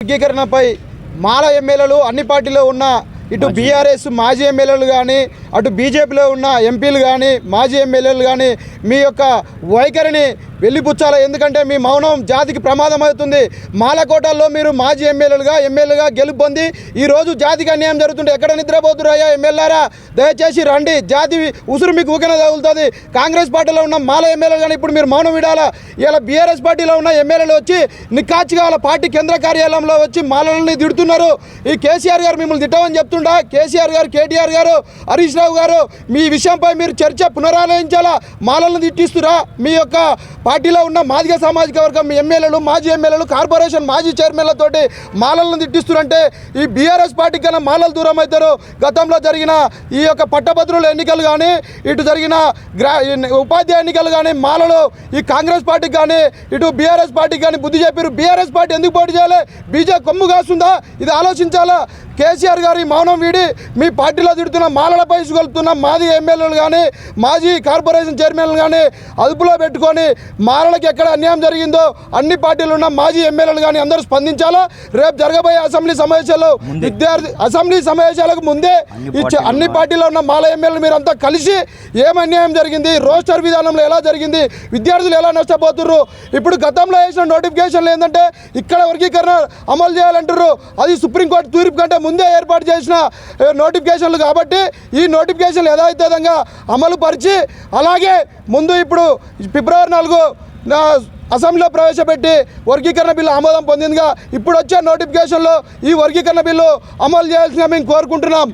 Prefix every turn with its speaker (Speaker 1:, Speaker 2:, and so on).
Speaker 1: వర్గీకరణపై మాల ఎమ్మెల్యేలు అన్ని పార్టీలో ఉన్న ఇటు బీఆర్ఎస్ మాజీ ఎమ్మెల్యేలు కానీ అటు బీజేపీలో ఉన్న ఎంపీలు కానీ మాజీ ఎమ్మెల్యేలు కానీ మీ యొక్క వైఖరిని వెళ్ళిపుచ్చాలి ఎందుకంటే మీ మౌనం జాతికి ప్రమాదం అవుతుంది. మాలకోటల్లో మీరు మాజీ ఎమ్మెల్యేలుగా ఎమ్మెల్యేగా గెలుపు పొంది ఈరోజు జాతికి అన్యాయం జరుగుతుంటే ఎక్కడ నిద్రపోతురాయా ఎమ్మెల్యేరా దయచేసి రండి. జాతి ఉసురు మీకు ఊకనే తగులుతుంది. కాంగ్రెస్ పార్టీలో ఉన్న మాల ఎమ్మెల్యేలు కానీ ఇప్పుడు మీరు మౌనం విడాలా? ఇలా బీఆర్ఎస్ పార్టీలో ఉన్న ఎమ్మెల్యేలు వచ్చి నిక్కాచిగా వాళ్ళ పార్టీ కేంద్ర కార్యాలయంలో వచ్చి మాలల్ని తిడుతున్నారు. ఈ కేసీఆర్ గారు మిమ్మల్ని తిట్టమని చెప్తుండా కేసీఆర్ గారు కేటీఆర్ గారు హరీష్ రావు గారు మీ విషయంపై మీరు చర్చ పునరాలోచించాలా? మాలలను తిట్టిస్తురా? మీ యొక్క పార్టీలో ఉన్న మాదిగ సామాజిక వర్గం మీ ఎమ్మెల్యేలు మాజీ ఎమ్మెల్యేలు కార్పొరేషన్ మాజీ చైర్మన్లతోటి మాలలను తిట్టిస్తురంటే ఈ బీఆర్ఎస్ పార్టీ కన్నా మాలలు దూరం అవుతారు గతంలో జరిగిన ఈ యొక్క పట్టభద్రుల ఎన్నికలు కానీ ఇటు జరిగిన గ్రా ఉపాధ్యాయ ఎన్నికలు కానీ మాలలు ఈ కాంగ్రెస్ పార్టీకి కానీ ఇటు బీఆర్ఎస్ పార్టీకి కానీ బుద్ధి చెప్పారు బీఆర్ఎస్ పార్టీ ఎందుకు పోటీ చేయాలి? బీజే కొమ్ము కాస్తుందా? ఇది ఆలోచించాలా? కేసీఆర్ గారి మౌనం వీడి మీ పార్టీలో తిడుతున్న మాలలపై ఇసుగొలుతున్న మాజీ ఎమ్మెల్యేలు కానీ మాజీ కార్పొరేషన్ చైర్మన్లు కానీ అదుపులో పెట్టుకొని మాలలకు ఎక్కడ అన్యాయం జరిగిందో అన్ని పార్టీలు ఉన్న మాజీ ఎమ్మెల్యేలు కానీ అందరూ స్పందించాలా? రేపు జరగబోయే అసెంబ్లీ సమావేశాల్లో విద్యార్థి అసెంబ్లీ సమావేశాలకు ముందే ఈ చ- అన్ని పార్టీలో ఉన్న మాల ఎమ్మెల్యేలు మీరంతా కలిసి ఏం అన్యాయం జరిగింది? రోస్టర్ విధానంలో ఎలా జరిగింది? విద్యార్థులు ఎలా నష్టపోతుర్రు? ఇప్పుడు గతంలో వేసిన నోటిఫికేషన్లు ఏంటంటే ఇక్కడ వర్గీకరణ అమలు చేయాలంటారు అది సుప్రీంకోర్టు తీర్పు కంటే ముందే ఏర్పాటు చేసిన నోటిఫికేషన్లు కాబట్టి ఈ నోటిఫికేషన్లు యథావిధంగా అమలు పరిచి అలాగే ముందు ఇప్పుడు ఫిబ్రవరి నాలుగు నా అసెంబ్లీలో ప్రవేశపెట్టి వర్గీకరణ బిల్లు ఆమోదం పొందిందిగా ఇప్పుడు వచ్చే నోటిఫికేషన్లో ఈ వర్గీకరణ బిల్లు అమలు చేయాల్సిందిగా మేము కోరుకుంటున్నాం.